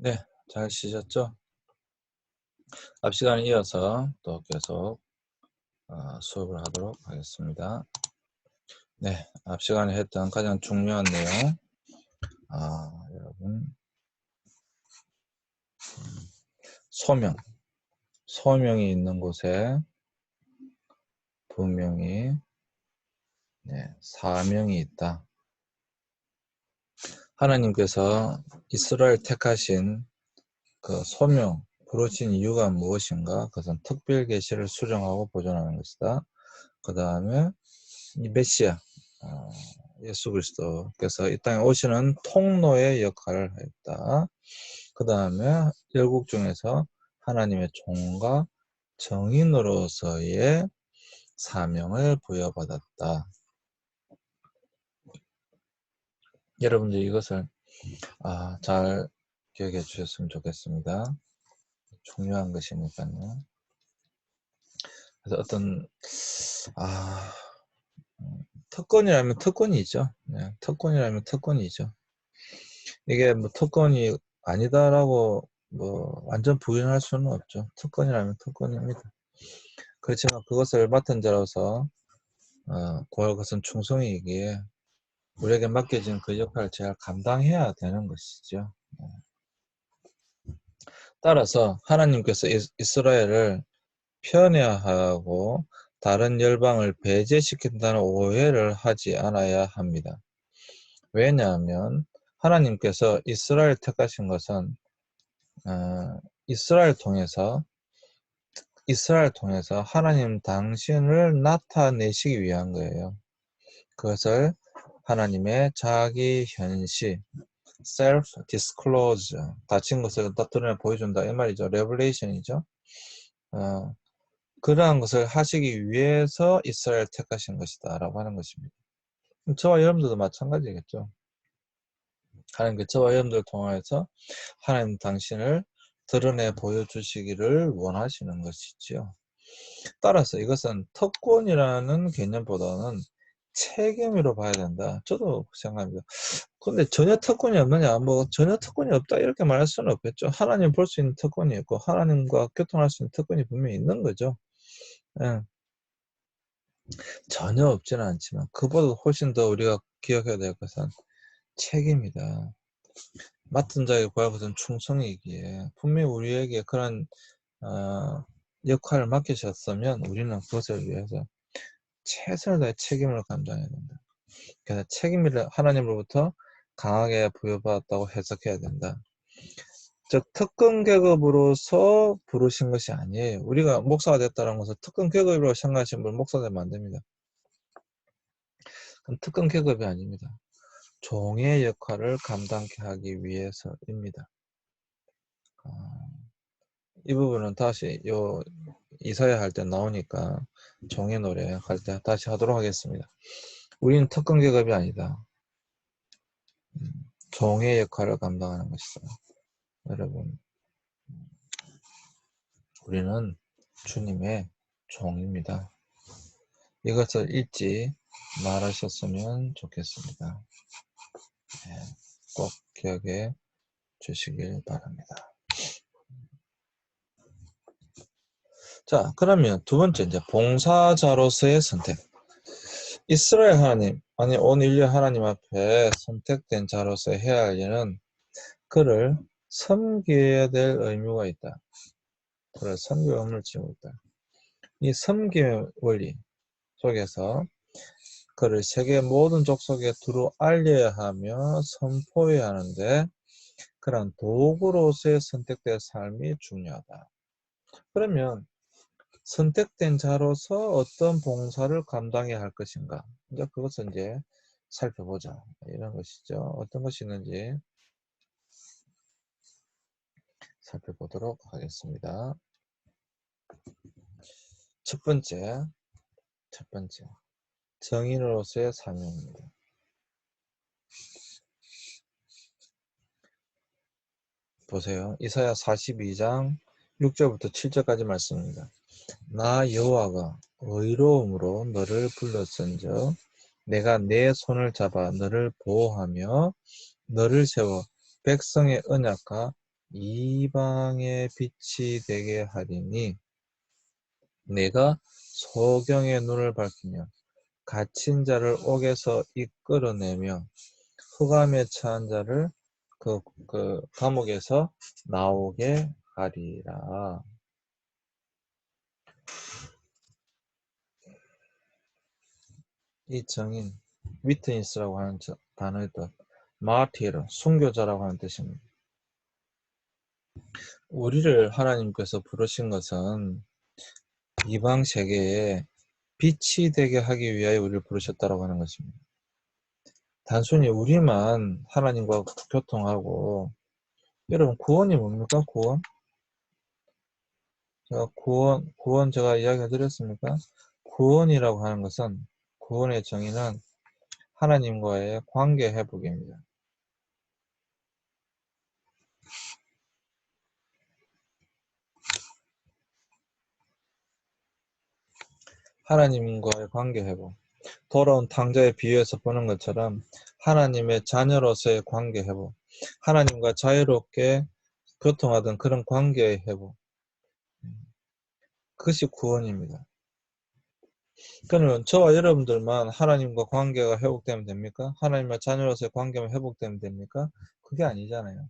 네, 잘 쉬셨죠? 앞 시간에 이어서 또 계속 어, 수업을 하도록 하겠습니다. 네, 앞 시간에 했던 가장 중요한 내용, 아, 여러분, 소명, 소명이 있는 곳에 분명히 네, 사명이 있다. 하나님께서 이스라엘 택하신 그 소명, 부르신 이유가 무엇인가? 그것은 특별 계시를 수정하고 보존하는 것이다. 그 다음에 이 메시아, 어, 예수 그리스도께서 이 땅에 오시는 통로의 역할을 했다. 그 다음에 열국 중에서 하나님의 종과 정인으로서의 사명을 부여받았다. 여러분들 이것을 아, 잘 기억해 주셨으면 좋겠습니다. 중요한 것이니까요. 그래서 어떤 아 특권이라면 특권이죠. 네, 특권이라면 특권이죠. 이게 뭐 특권이 아니다라고 뭐 완전 부인할 수는 없죠. 특권이라면 특권입니다. 그렇지만 그것을 맡은 자로서 어, 그것은 충성이기에 우리에게 맡겨진 그 역할을 잘 감당해야 되는 것이죠. 따라서 하나님께서 이스라엘을 편애하고 다른 열방을 배제시킨다는 오해를 하지 않아야 합니다. 왜냐하면 하나님께서 이스라엘 택하신 것은 어, 이스라엘 통해서 이스라엘 통해서 하나님 당신을 나타내시기 위한 거예요. 그것을 하나님의 자기 현시, self disclose, 닫힌 것을 다 드러내 보여준다 이 말이죠. 레블레이션이죠. 어, 그러한 것을 하시기 위해서 이스라엘 택하신 것이다 라고 하는 것입니다. 저와 여러분들도 마찬가지겠죠. 하나님께 저와 여러분들 통하여서 하나님 당신을 드러내 보여주시기를 원하시는 것이지요. 따라서 이것은 특권이라는 개념보다는 책임으로 봐야 된다. 저도 생각합니다. 근데 전혀 특권이 없느냐? 뭐 전혀 특권이 없다 이렇게 말할 수는 없겠죠. 하나님 볼 수 있는 특권이 있고 하나님과 교통할 수 있는 특권이 분명히 있는 거죠. 예. 전혀 없지는 않지만 그보다 훨씬 더 우리가 기억해야 될 것은 책임이다. 맡은 구할 것은 충성이기에 분명히 우리에게 그런 어, 역할을 맡기셨으면 우리는 그것을 위해서 최선을 다해 책임을 감당해야 된다. 그래서 책임을 하나님으로부터 강하게 부여받았다고 해석해야 된다. 즉 특권 계급으로서 부르신 것이 아니에요. 우리가 목사가 됐다는 것은 특권 계급으로 생각하시는 분 목사 되면 안 됩니다. 그럼 특권 계급이 아닙니다. 종의 역할을 감당케 하기 위해서입니다. 아, 이 부분은 다시 요 이사야 할 때 나오니까 종의 노래 할 때 다시 하도록 하겠습니다. 우리는 특권 계급이 아니다. 음, 종의 역할을 감당하는 것이다. 여러분, 우리는 주님의 종입니다. 이것을 잊지 말하셨으면 좋겠습니다. 네, 꼭 기억해 주시길 바랍니다. 자, 그러면 두 번째 이제 봉사자로서의 선택. 이스라엘 하나님, 아니 온 인류 하나님 앞에 선택된 자로서 해야 할 일은 그를 섬겨야 될 의무가 있다. 그를 섬길 의무를 지고 있다. 이 섬김의 원리 속에서 그를 세계 모든 족속에 두루 알려야 하며 선포해야 하는데 그런 도구로서의 선택된 삶이 중요하다. 그러면 선택된 자로서 어떤 봉사를 감당해야 할 것인가. 이제 그것을 이제 살펴보자. 이런 것이죠. 어떤 것이 있는지 살펴보도록 하겠습니다. 첫 번째, 첫 번째, 정인으로서의 사명입니다. 보세요. 이사야 42장 6절부터 7절까지 말씀입니다. 나 여호와가 의로움으로 너를 불렀은즉 내가 내 손을 잡아 너를 보호하며 너를 세워 백성의 언약과 이방의 빛이 되게 하리니 내가 소경의 눈을 밝히며 갇힌 자를 옥에서 이끌어내며 흑암에 처한 자를 그, 그 감옥에서 나오게 하리라. 이 정인 위트니스라고 하는 단어의 뜻 마티르 순교자라고 하는 뜻입니다. 우리를 하나님께서 부르신 것은 이방 세계에 빛이 되게 하기 위하여 우리를 부르셨다라고 하는 것입니다. 단순히 우리만 하나님과 교통하고 여러분 구원이 뭡니까? 구원? 제가 구원 구원 제가 이야기해 드렸습니까? 구원이라고 하는 것은 구원의 정의는 하나님과의 관계 회복입니다. 하나님과의 관계 회복. 돌아온 탕자의 비유에서 보는 것처럼 하나님의 자녀로서의 관계 회복. 하나님과 자유롭게 교통하던 그런 관계의 회복. 그것이 구원입니다. 그러면 저와 여러분들만 하나님과 관계가 회복되면 됩니까? 하나님과 자녀로서의 관계만 회복되면 됩니까? 그게 아니잖아요.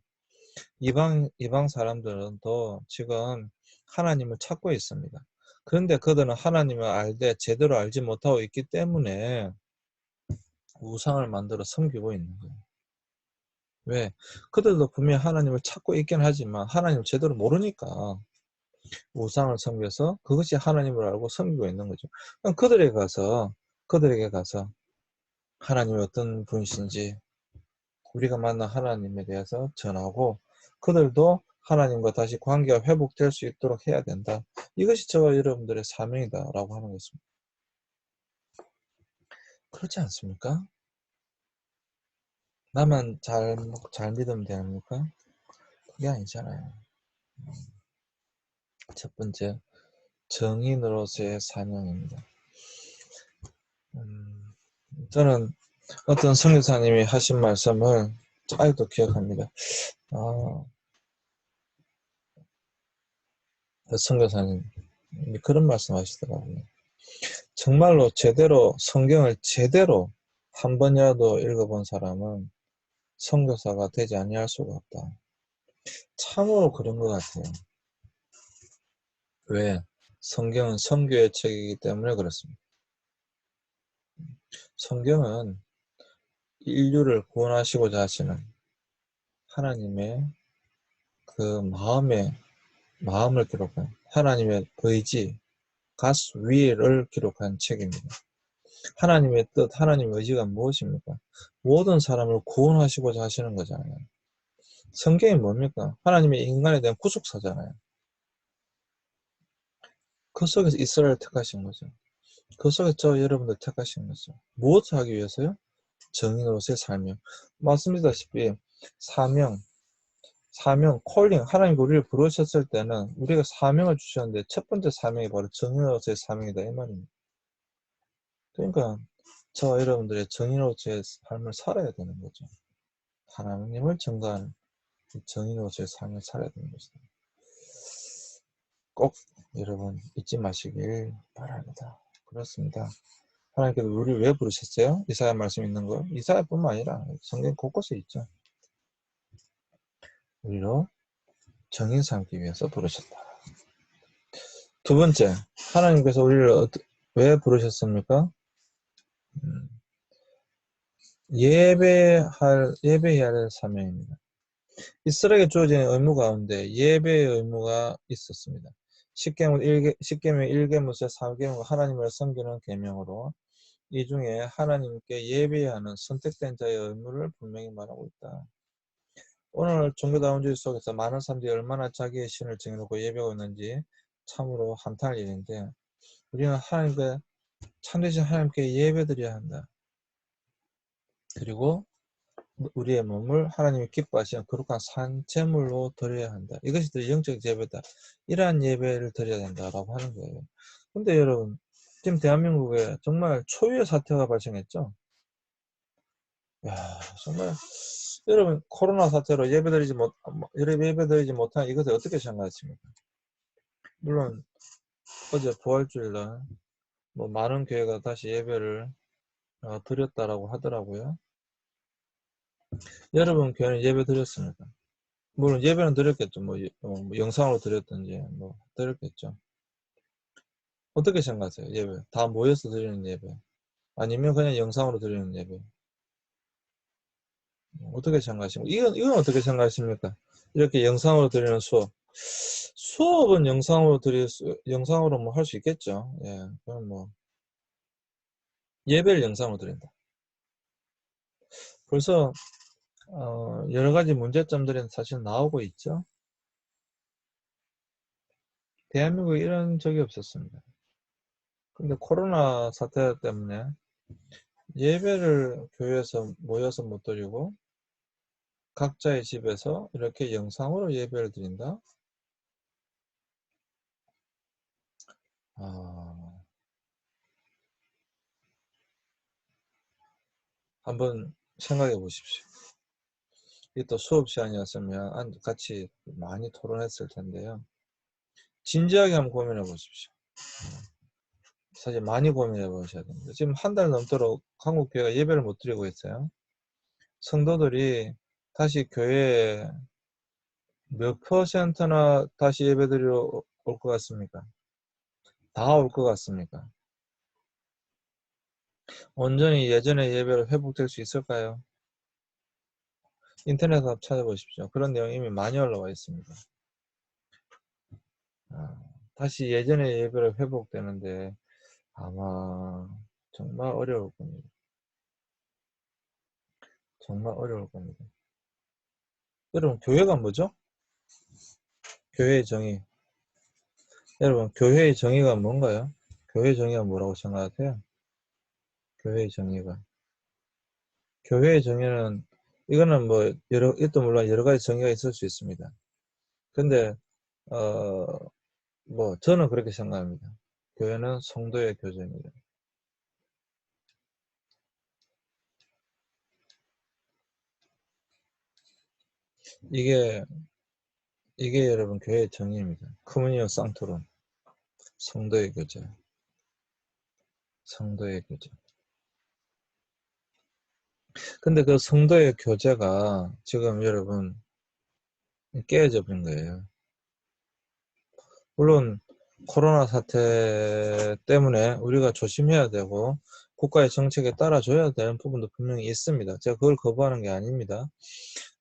이방, 이방 사람들은 또 지금 하나님을 찾고 있습니다. 그런데 그들은 하나님을 알되 제대로 알지 못하고 있기 때문에 우상을 만들어 섬기고 있는 거예요. 왜? 그들도 분명히 하나님을 찾고 있긴 하지만 하나님을 제대로 모르니까 우상을 섬겨서 그것이 하나님을 알고 섬기고 있는 거죠. 그럼 그들에게 가서 그들에게 가서 하나님이 어떤 분이신지 우리가 만난 하나님에 대해서 전하고 그들도 하나님과 다시 관계가 회복될 수 있도록 해야 된다. 이것이 저와 여러분들의 사명이다라고 하는 것입니다. 그렇지 않습니까? 나만 잘, 잘 믿으면 됩니까? 그게 아니잖아요. 첫 번째, 정인으로서의 사명입니다. 음, 저는 어떤 성교사님이 하신 말씀을 아직도 기억합니다. 아, 성교사님 그런 말씀 하시더라고요. 정말로 제대로 성경을 제대로 한 번이라도 읽어본 사람은 성교사가 되지 아니할 수가 없다. 참으로 그런 것 같아요. 왜? 성경은 성교의 책이기 때문에 그렇습니다. 성경은 인류를 구원하시고자 하시는 하나님의 그 마음의 마음을 기록한 하나님의 의지, will을 기록한 책입니다. 하나님의 뜻, 하나님의 의지가 무엇입니까? 모든 사람을 구원하시고자 하시는 거잖아요. 성경이 뭡니까? 하나님의 인간에 대한 구속사잖아요. 그 속에서 이스라엘을 택하신 거죠. 그 속에 저 여러분들 택하신 거죠. 무엇을 하기 위해서요? 정인으로서의 삶이요. 말씀드렸다시피 사명, 사명, 콜링, 하나님 우리를 부르셨을 때는 우리가 사명을 주셨는데 첫 번째 사명이 바로 정인으로서의 사명이다 이 말입니다. 그러니까 저 여러분들의 정인으로서의 삶을 살아야 되는 거죠. 하나님을 증거하는 정인으로서의 삶을 살아야 되는 것이다. 꼭 여러분 잊지 마시길 바랍니다. 그렇습니다. 하나님께서 우리를 왜 부르셨어요? 이사야 말씀 있는 거. 이사야뿐만 아니라 성경 곳곳에 있죠. 우리로 정인 삼기 위해서 부르셨다. 두 번째, 하나님께서 우리를 왜 부르셨습니까? 음, 예배할, 예배해야 할 사명입니다. 이스라엘에 주어진 의무 가운데 예배의 의무가 있었습니다. 십계명 1개, 십계명 1계무서 3계명 하나님을 섬기는 계명으로 이 중에 하나님께 예배하는 선택된 자의 의무를 분명히 말하고 있다. 오늘 종교다운주의 속에서 많은 사람들이 얼마나 자기의 신을 정해놓고 예배하고 있는지 참으로 한탄할 일인데 우리는 하나님께 참되신 하나님께 예배드려야 한다. 그리고 우리의 몸을 하나님이 기뻐하시는 거룩한 산재물로 드려야 한다. 이것이 더 영적 예배다. 이러한 예배를 드려야 된다라고 하는 거예요. 근데 여러분 지금 대한민국에 정말 초유의 사태가 발생했죠. 야 정말 여러분 코로나 사태로 예배드리지 못 뭐, 예배드리지 못한 이것을 어떻게 생각하십니까? 물론 어제 부활주일날 뭐 많은 교회가 다시 예배를 어, 드렸다라고 하더라고요. 여러분 교회는 예배 드렸습니까? 물론 예배는 드렸겠죠. 뭐, 어, 뭐 영상으로 드렸든지 뭐 드렸겠죠. 어떻게 생각하세요? 예배 다 모여서 드리는 예배 아니면 그냥 영상으로 드리는 예배 어떻게 생각하십니까? 이건, 이건 어떻게 생각하십니까? 이렇게 영상으로 드리는 수업 수업은 영상으로 드릴 수 영상으로 뭐 할 수 있겠죠. 예, 그럼 뭐 예배를 영상으로 드린다. 벌써 어, 여러 가지 문제점들이 사실 나오고 있죠. 대한민국에 이런 적이 없었습니다. 근데 코로나 사태 때문에 예배를 교회에서 모여서 못 드리고 각자의 집에서 이렇게 영상으로 예배를 드린다? 아, 한번 생각해 보십시오. 이게 또 수업 시간이었으면 같이 많이 토론했을 텐데요. 진지하게 한번 고민해 보십시오. 사실 많이 고민해 보셔야 됩니다. 지금 한 달 넘도록 한국 교회가 예배를 못 드리고 있어요. 성도들이 다시 교회에 몇 퍼센트나 다시 예배 드리러 올 것 같습니까? 다 올 것 같습니까? 온전히 예전의 예배로 회복될 수 있을까요? 인터넷 한번 찾아보십시오. 그런 내용이 이미 많이 올라와 있습니다. 아, 다시 예전의 예배로 회복되는데 아마 정말 어려울 겁니다. 정말 어려울 겁니다. 여러분 교회가 뭐죠? 교회의 정의. 여러분 교회의 정의가 뭔가요? 교회의 정의가 뭐라고 생각하세요? 교회의 정의가. 교회의 정의는 이거는 뭐 여러 이것도 물론 여러 가지 정의가 있을 수 있습니다. 근데 어 뭐 저는 그렇게 생각합니다. 교회는 성도의 교제입니다. 이게 이게 여러분 교회의 정의입니다. 커뮤니오 상토론 성도의 교제 성도의 교제 근데 그 성도의 교제가 지금 여러분 깨어져 버린 거예요. 물론 코로나 사태 때문에 우리가 조심해야 되고 국가의 정책에 따라줘야 되는 부분도 분명히 있습니다. 제가 그걸 거부하는 게 아닙니다.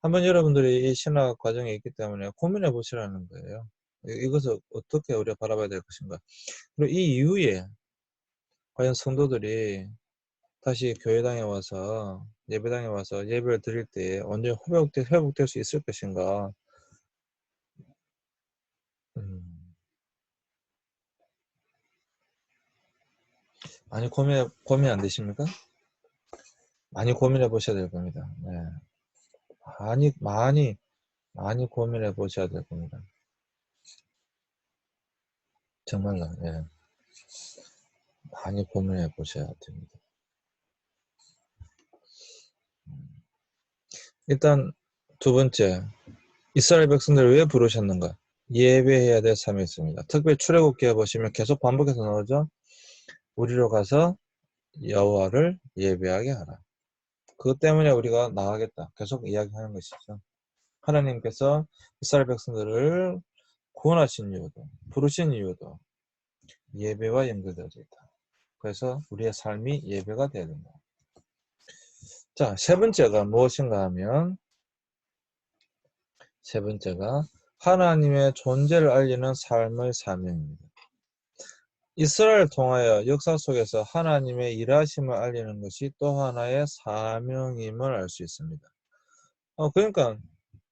한번 여러분들이 이 신학 과정에 있기 때문에 고민해 보시라는 거예요. 이것을 어떻게 우리가 바라봐야 될 것인가. 그리고 이 이후에 과연 성도들이 다시 교회당에 와서 예배당에 와서 예배를 드릴 때 언제 회복될, 회복될 수 있을 것인가. 음. 많이 고민, 고민 안 되십니까? 많이 고민해 보셔야 될 겁니다. 네. 많이, 많이, 많이 고민해 보셔야 될 겁니다. 정말로, 예. 많이 고민해 보셔야 됩니다. 일단 두 번째, 이스라엘 백성들을 왜 부르셨는가? 예배해야 될 삶이 있습니다. 특별히 출애굽기에 보시면 계속 반복해서 나오죠. 우리로 가서 여호와를 예배하게 하라. 그것 때문에 우리가 나가겠다. 계속 이야기하는 것이죠. 하나님께서 이스라엘 백성들을 구원하신 이유도, 부르신 이유도 예배와 연결되어져 있다. 그래서 우리의 삶이 예배가 되어야 된다. 자, 세 번째가 무엇인가 하면 세 번째가 하나님의 존재를 알리는 삶의 사명입니다. 이스라엘 통하여 역사 속에서 하나님의 일하심을 알리는 것이 또 하나의 사명임을 알 수 있습니다. 어, 그러니까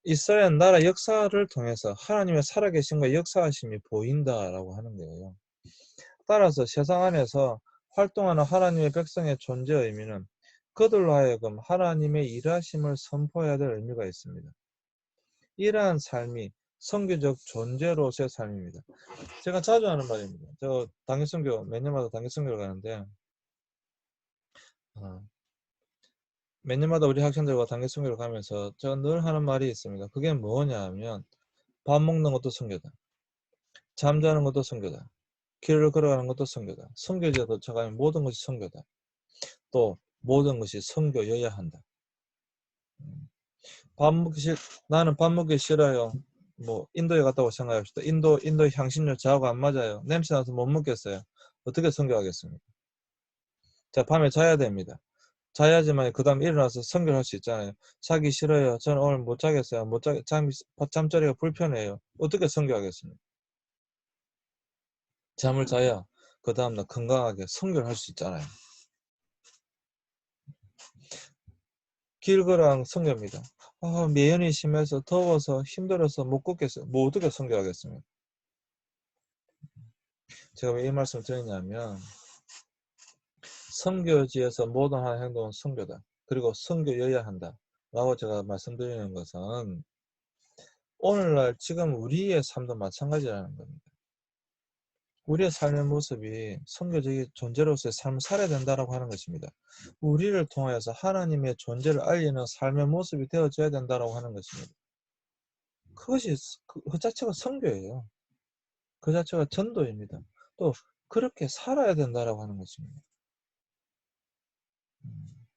이스라엘 나라 역사를 통해서 하나님의 살아계신과 역사하심이 보인다라고 하는 거예요. 따라서 세상 안에서 활동하는 하나님의 백성의 존재 의미는 그들로 하여금 하나님의 일하심을 선포해야 될 의미가 있습니다. 이러한 삶이 성교적 존재로서의 삶입니다. 제가 자주 하는 말입니다. 저 당일 성교 몇 년마다 당일 성교를 가는데 어, 몇 년마다 우리 학생들과 단계 선교를 가면서 제가 늘 하는 말이 있습니다. 그게 뭐냐 하면 밥 먹는 것도 선교다. 잠자는 것도 선교다. 길을 걸어가는 것도 선교다. 선교지에 도착하면 모든 것이 선교다. 또 모든 것이 선교여야 한다. 음. 밥 먹기 싫, 나는 밥 먹기 싫어요. 뭐 인도에 갔다고 생각합시다. 인도 인도 향신료 저하고 안 맞아요. 냄새 나서 못 먹겠어요. 어떻게 선교하겠습니까? 자 밤에 자야 됩니다. 자야지만 그 다음 일어나서 선교할 수 있잖아요. 자기 싫어요. 저는 오늘 못 자겠어요. 못 자, 잠, 잠자리가 불편해요. 어떻게 선교하겠습니까? 잠을 자야 그 다음날 건강하게 선교를 할 수 있잖아요. 길 걸어랑 선교입니다. 아, 매연이 심해서 더워서 힘들어서 못 걷겠어요. 뭐 어떻게 선교하겠습니까? 제가 왜 이 말씀을 드리냐면 선교지에서 모든 하는 행동은 선교다. 그리고 선교여야 한다. 라고 제가 말씀드리는 것은 오늘날 지금 우리의 삶도 마찬가지라는 겁니다. 우리의 삶의 모습이 선교적인 존재로서의 삶을 살아야 된다고 하는 것입니다. 우리를 통해서 하나님의 존재를 알리는 삶의 모습이 되어져야 된다고 하는 것입니다. 그것이 그, 그 자체가 선교예요. 그 자체가 전도입니다. 또 그렇게 살아야 된다고 하는 것입니다. 음.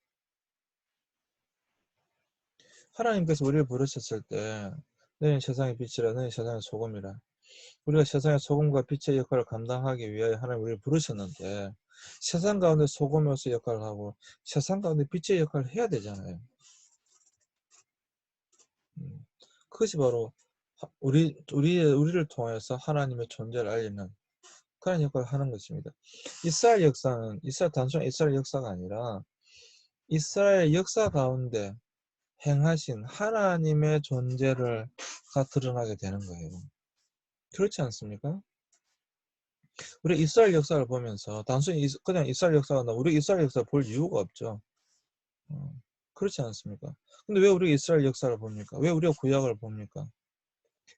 하나님께서 우리를 부르셨을 때 너희는 세상의 빛이라 너희는 세상의 소금이라 우리가 세상의 소금과 빛의 역할을 감당하기 위하여 하나님 우리를 부르셨는데 세상 가운데 소금으로서 역할을 하고 세상 가운데 빛의 역할을 해야 되잖아요. 음, 그것이 바로 우리 우리 우리를 통해서 하나님의 존재를 알리는 그런 역할을 하는 것입니다. 이스라엘 역사는 이스라엘 단순 이스라엘 역사가 아니라 이스라엘 역사 가운데 행하신 하나님의 존재를 가 드러나게 되는 거예요. 그렇지 않습니까? 우리 이스라엘 역사를 보면서 단순히 그냥 이스라엘 역사가 나 우리 이스라엘 역사 볼 이유가 없죠. 어, 그렇지 않습니까? 근데 왜 우리 이스라엘 역사를 봅니까? 왜 우리가 구약을 봅니까?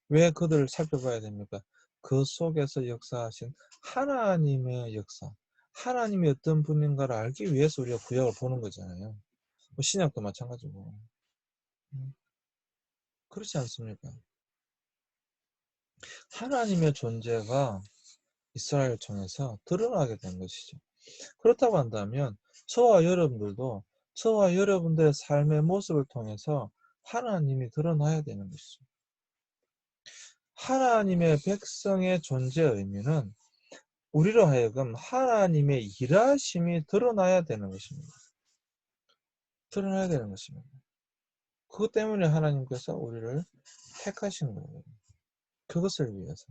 왜 그들을 살펴봐야 됩니까? 그 속에서 역사하신 하나님의 역사, 하나님이 어떤 분인가를 알기 위해서 우리가 구약을 보는 거잖아요. 뭐 신약도 마찬가지고. 음, 그렇지 않습니까? 하나님의 존재가 이스라엘 통해서 드러나게 된 것이죠. 그렇다고 한다면 저와 여러분들도 저와 여러분들의 삶의 모습을 통해서 하나님이 드러나야 되는 것이죠. 하나님의 백성의 존재의 의미는 우리로 하여금 하나님의 일하심이 드러나야 되는 것입니다. 드러나야 되는 것입니다. 그것 때문에 하나님께서 우리를 택하신 거예요. 그것을 위해서.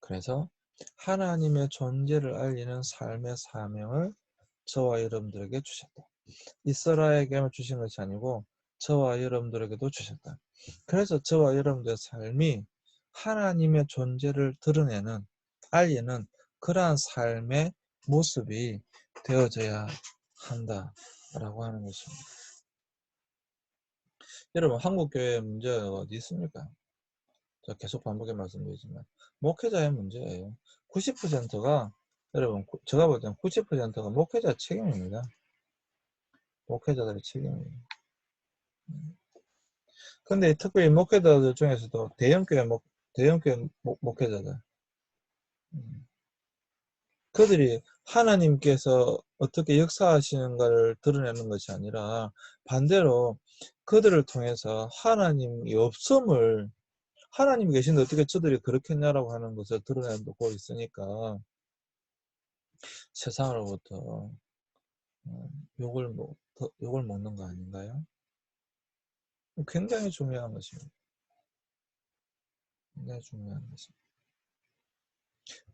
그래서 하나님의 존재를 알리는 삶의 사명을 저와 여러분들에게 주셨다. 이스라엘에게만 주신 것이 아니고 저와 여러분들에게도 주셨다. 그래서 저와 여러분들의 삶이 하나님의 존재를 드러내는, 알리는 그러한 삶의 모습이 되어져야 한다라고 하는 것입니다. 여러분 한국 교회의 문제가 어디 있습니까? 계속 반복해 말씀드리지만 목회자의 문제예요. 90%가 여러분 제가 볼 때는 90%가 목회자 책임입니다. 목회자들의 책임이에요. 근데 특별히 목회자들 중에서도 대형교회 목, 대형교회 목, 목회자들 음. 그들이 하나님께서 어떻게 역사하시는가를 드러내는 것이 아니라 반대로 그들을 통해서 하나님이 없음을 하나님이 계신데 어떻게 저들이 그렇겠냐라고 하는 것을 드러내고 있으니까 세상으로부터 어, 욕을 먹, 욕을 먹는 거 아닌가요? 굉장히 중요한 것입니다. 굉장히 중요한 것입니다.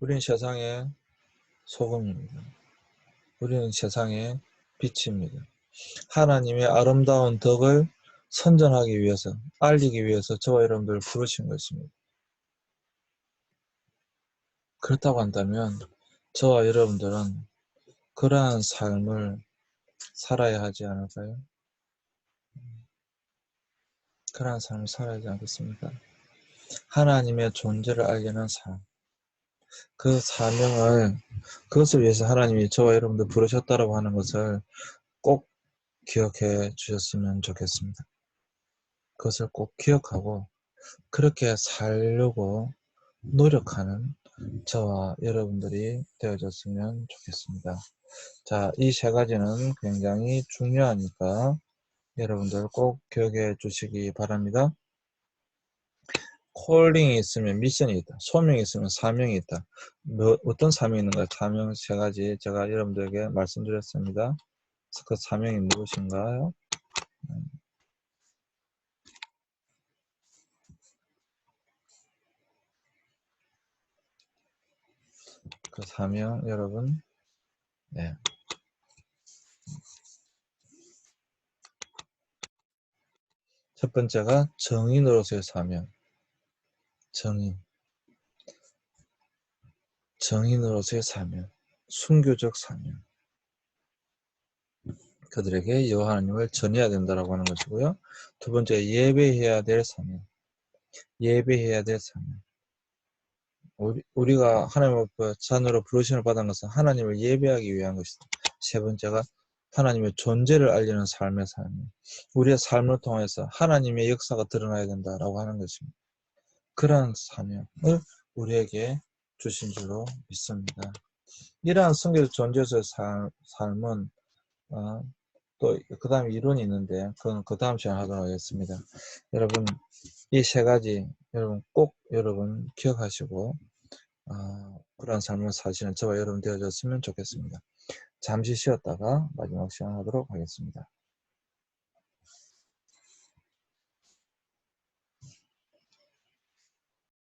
우리는 세상의 소금입니다. 우리는 세상의 빛입니다. 하나님의 아름다운 덕을 선전하기 위해서, 알리기 위해서 저와 여러분들을 부르신 것입니다. 그렇다고 한다면 저와 여러분들은 그러한 삶을 살아야 하지 않을까요? 그러한 삶을 살아야 하지 않겠습니까? 하나님의 존재를 알리는 삶. 그 사명을, 그것을 위해서 하나님이 저와 여러분들 부르셨다라고 하는 것을 꼭 기억해 주셨으면 좋겠습니다. 그것을 꼭 기억하고 그렇게 살려고 노력하는 저와 여러분들이 되어졌으면 좋겠습니다. 자, 이 세 가지는 굉장히 중요하니까 여러분들 꼭 기억해 주시기 바랍니다. 콜링이 있으면 미션이 있다. 소명이 있으면 사명이 있다. 뭐, 어떤 사명이 있는가? 사명 세 가지 제가 여러분들에게 말씀드렸습니다. 그 사명이 무엇인가요? 사명 여러분 네. 첫 번째가 정인으로서의 사명. 정인 정인으로서의 사명. 순교적 사명. 그들에게 여호와 하나님을 전해야 된다라고 하는 것이고요. 두 번째 예배해야 될 사명. 예배해야 될 사명 우리, 우리 가 하나님 앞에 자녀로 부르심을 받은 것은 하나님을 예배하기 위한 것이다. 세 번째가 하나님의 존재를 알리는 삶의 삶. 우리의 삶을 통해서 하나님의 역사가 드러나야 된다라고 하는 것입니다. 그러한 사명을 우리에게 주신 줄로 믿습니다. 이러한 성경적 존재에서의 삶, 삶은 어, 또그 다음에 이론이 있는데 그건 그 다음 시간에 하도록 하겠습니다. 여러분 이 세 가지 여러분 꼭 여러분 기억하시고 어, 그러한 삶을 사시는 저와 여러분 되어졌으면 좋겠습니다. 잠시 쉬었다가 마지막 시간 하도록 하겠습니다.